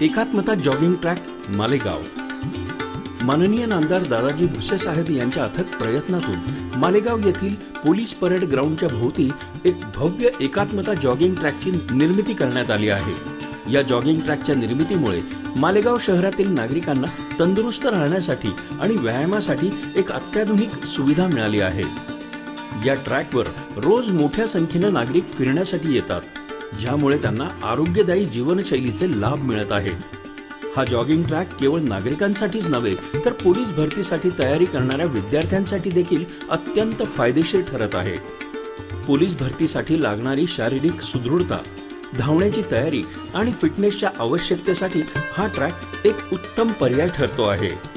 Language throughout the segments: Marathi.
एकात्मता जॉगिंग ट्रॅक मालेगाव. माननीय नामदार दादाजी भुसे साहेब यांच्या अथक प्रयत्नातून मालेगाव येथील पोलीस परेड ग्राउंडच्या भोवती एक भव्य एकात्मता जॉगिंग ट्रॅकची निर्मिती करण्यात आली आहे. या जॉगिंग ट्रॅकच्या निर्मितीमुळे मालेगाव शहरातील नागरिकांना तंदुरुस्त राहण्यासाठी आणि व्यायामासाठी एक अत्याधुनिक सुविधा मिळाली आहे. या ट्रॅकवर रोज मोठ्या संख्येनं नागरिक फिरण्यासाठी येतात. ज्यामुळे त्यांना आरोग्यदायी जीवनशैलीचे लाभ मिळत आहेत. हा जॉगिंग ट्रॅक केवळ नागरिकांसाठीच नव्हे तर पोलीस भरतीसाठी तयारी करणाऱ्या विद्यार्थ्यांसाठी देखील अत्यंत फायदेशीर ठरत आहे. पोलीस भरतीसाठी लागणारी शारीरिक सुदृढता धावण्याची तयारी आणि फिटनेसच्या आवश्यकतेसाठी हा ट्रॅक एक उत्तम पर्याय ठरतो आहे.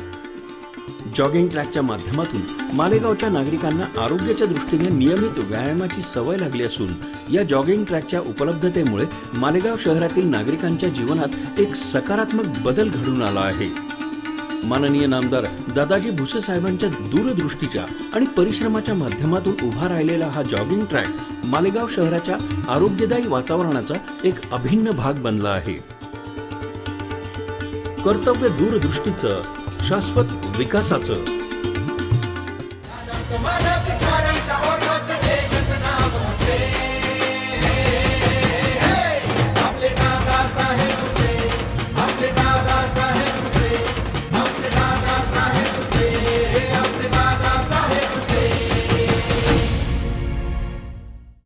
जॉगिंग ट्रॅकच्या माध्यमातून मालेगावच्या नागरिकांना आरोग्याच्या दृष्टीने नियमित व्यायामाची सवय लागली असून या जॉगिंग ट्रॅकच्या उपलब्धतेमुळे मालेगाव शहरातील नागरिकांच्या जीवनात एक सकारात्मक बदल घडून आला आहे. माननीय नामदार दादाजी भुसे साहेबांच्या दूरदृष्टीच्या आणि परिश्रमाच्या माध्यमातून उभा राहिलेला हा जॉगिंग ट्रॅक मालेगाव शहराच्या आरोग्यदायी वातावरणाचा एक अभिन्न भाग बनला आहे. कर्तव्य दूरदृष्टीचं शाश्वत विकासाचं.